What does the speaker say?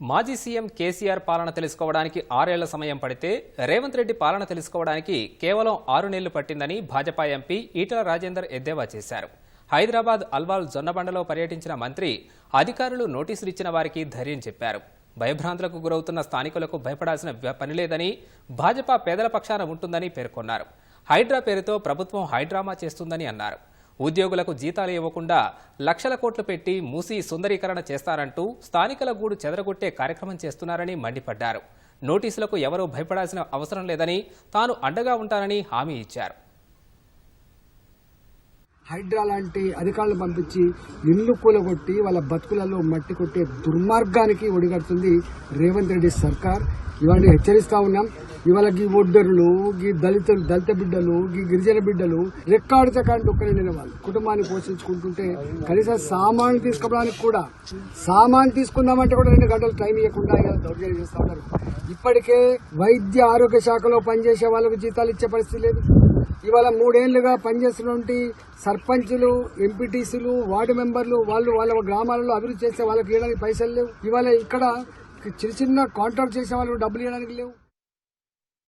మాజీ సీఎం కేసీఆర్ పాలన తెలుసుకోవడానికి ఆరేళ్ళ సమయం పడితే రేవంత్ రెడ్డి పాలన తెలుసుకోవడానికి కేవలం ఆరు నెలలు పట్టిందని భాజపా ఎంపీ ఈటల రాజేందర్ ఎద్దేవా చేశారు. హైదరాబాద్ అల్వాల్ జొన్నబండలో పర్యటించిన మంత్రి అధికారులు నోటీసులు ఇచ్చిన వారికి ధైర్యం చెప్పారు. భయభ్రాంతులకు గురవుతున్న స్థానికులకు భయపడాల్సిన పనిలేదని భాజపా పేదల పక్షాన ఉంటుందని పేర్కొన్నారు. హైడ్రా పేరుతో ప్రభుత్వం హైడ్రామా చేస్తుందని అన్నారు. ఉద్యోగులకు జీతాలు ఇవ్వకుండా లక్షల కోట్లు పెట్టి మూసి సుందరీకరణ చేస్తారంటూ స్థానికుల గూడు చెదరగొట్టే కార్యక్రమం చేస్తున్నారని మండిపడ్డారు. నోటీసులకు ఎవరూ భయపడాల్సిన అవసరం లేదని తాను అండగా ఉంటానని హామీ ఇచ్చారు. హైడ్రా లాంటి అధికారులు పంపించి ఇల్లు కూలగొట్టి వాళ్ళ బతుకులలో మట్టి కొట్టే దుర్మార్గానికి ఒడిగడుతుంది రేవంత్ రెడ్డి సర్కార్. ఇవన్నీ హెచ్చరిస్తా ఉన్నాం. ఇవాళ గీ ఒడ్డరులు గీ దళితులు దళిత బిడ్డలు గీ గిరిజన బిడ్డలు రెక్కాడు చకాంటి ఒక్కరే వాళ్ళు కుటుంబాన్ని పోషించుకుంటుంటే కనీసం సామాన్ తీసుకోవడానికి కూడా సామాన్ తీసుకుందామంటే కూడా రెండు గంటలు టైం ఇవ్వకుండా దౌర్జన్యం చేస్తా ఉన్నారు. ఇప్పటికే వైద్య ఆరోగ్య శాఖలో పనిచేసే వాళ్ళకు జీతాలు ఇచ్చే పరిస్థితి లేదు. ఇవాళ మూడేళ్ళుగా పనిచేస్తున్నటువంటి సర్పంచులు ఎంపీటీసీలు వార్డు మెంబర్లు వాళ్ళు వాళ్ళ గ్రామాలలో అభివృద్ధి చేసే వాళ్ళకి ఇవ్వడానికి పైసలు లేవు. ఇవాళ ఇక్కడ చిన్న చిన్న కాంట్రాక్ట్ చేసే వాళ్ళు డబ్బులు ఇవ్వడానికి లేవు.